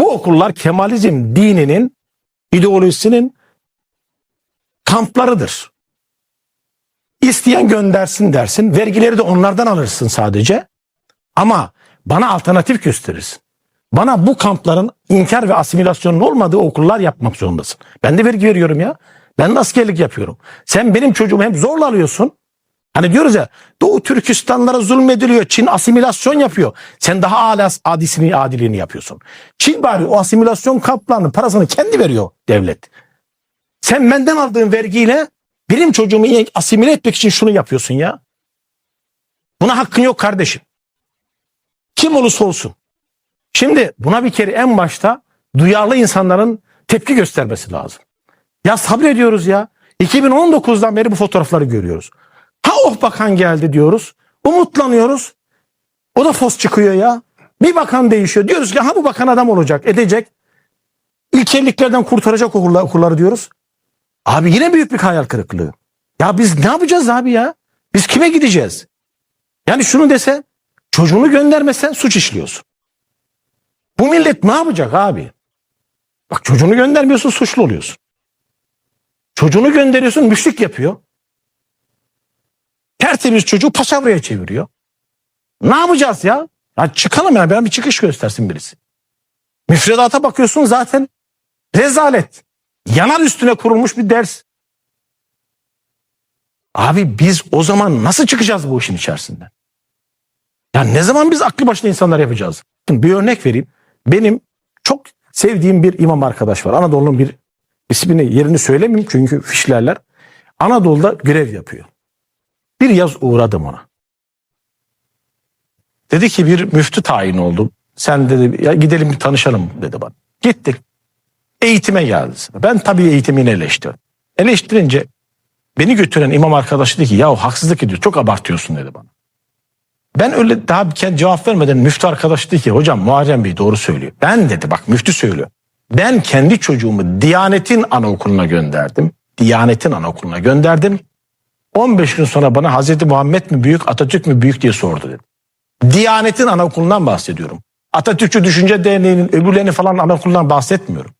Bu okullar Kemalizm dininin ideolojisinin kamplarıdır. İsteyen göndersin dersin. Vergileri de onlardan alırsın sadece. Ama bana alternatif gösterirsin. Bana bu kampların inkar ve asimilasyonun olmadığı okullar yapmak zorundasın. Ben de vergi veriyorum ya. Ben de askerlik yapıyorum. Sen benim çocuğumu hem zorla alıyorsun. Hani diyoruz ya Doğu Türkistanlara zulmediliyor. Çin asimilasyon yapıyor. Sen daha âlâ adisini adiliğini yapıyorsun. Çin bari o asimilasyon kamplarının parasını kendi veriyor devlet. Sen benden aldığın vergiyle benim çocuğumu asimile etmek için şunu yapıyorsun ya. Buna hakkın yok kardeşim. Kim olursa olsun. Şimdi buna bir kere en başta duyarlı insanların tepki göstermesi lazım. Ya sabrediyoruz ya. 2019'dan beri bu fotoğrafları görüyoruz. Ha oh bakan geldi diyoruz. Umutlanıyoruz. O da fos çıkıyor ya. Bir bakan değişiyor. Diyoruz ki ha bu bakan adam olacak, edecek. İlkelliklerden kurtaracak okullar, okulları diyoruz. Abi yine büyük bir hayal kırıklığı. Ya biz ne yapacağız abi ya? Biz kime gideceğiz? Yani şunu dese çocuğunu göndermesen suç işliyorsun. Bu millet ne yapacak abi? Bak çocuğunu göndermiyorsun suçlu oluyorsun. Çocuğunu gönderiyorsun müşrik yapıyor. Tertemiz çocuğu paçavraya çeviriyor. Ne yapacağız ya? Ya çıkalım ya ben bir çıkış göstersin birisi. Müfredata bakıyorsun zaten rezalet. Yanar üstüne kurulmuş bir ders. Abi biz o zaman nasıl çıkacağız bu işin içerisinden? Ya ne zaman biz aklı başında insanlar yapacağız? Bir örnek vereyim. Benim çok sevdiğim bir imam arkadaş var. Anadolu'nun bir ismini yerini söylemeyeyim çünkü fişlerler. Anadolu'da görev yapıyor. Bir yaz uğradım ona. Dedi ki bir müftü tayin oldu. Sen dedi ya gidelim bir tanışalım dedi bana. Gittik. Eğitime geldi. Ben tabii eğitimini eleştirdim. Eleştirince beni götüren imam arkadaşı dedi ki ya haksızlık ediyor çok abartıyorsun dedi bana. Ben öyle daha kez cevap vermeden müftü arkadaş dedi ki hocam Muharrem Bey doğru söylüyor. Ben dedi bak müftü söylüyor. Ben kendi çocuğumu Diyanet'in anaokuluna gönderdim. Diyanet'in anaokuluna gönderdim. 15 gün sonra bana Hazreti Muhammed mi büyük Atatürk mü büyük diye sordu dedi. Diyanet'in anaokulundan bahsediyorum. Atatürkçü Düşünce Derneği'nin öbürlerini falan anaokulundan bahsetmiyorum.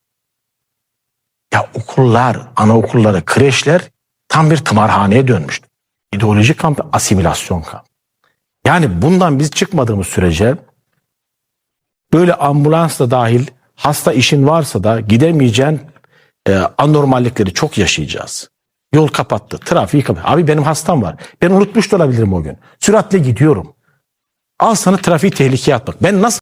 Ya okullar, anaokulları, kreşler tam bir tımarhaneye dönmüştü. İdeolojik kamp, asimilasyon kamp. Yani bundan biz çıkmadığımız sürece böyle ambulansla dahil hasta işin varsa da gidemeyeceğin e, anormallikleri çok yaşayacağız. Yol kapattı, trafiği kapattı. Abi benim hastam var. Ben unutmuş da olabilirim o gün. Süratle gidiyorum. Al sana trafiği tehlikeye atmak. Ben nasıl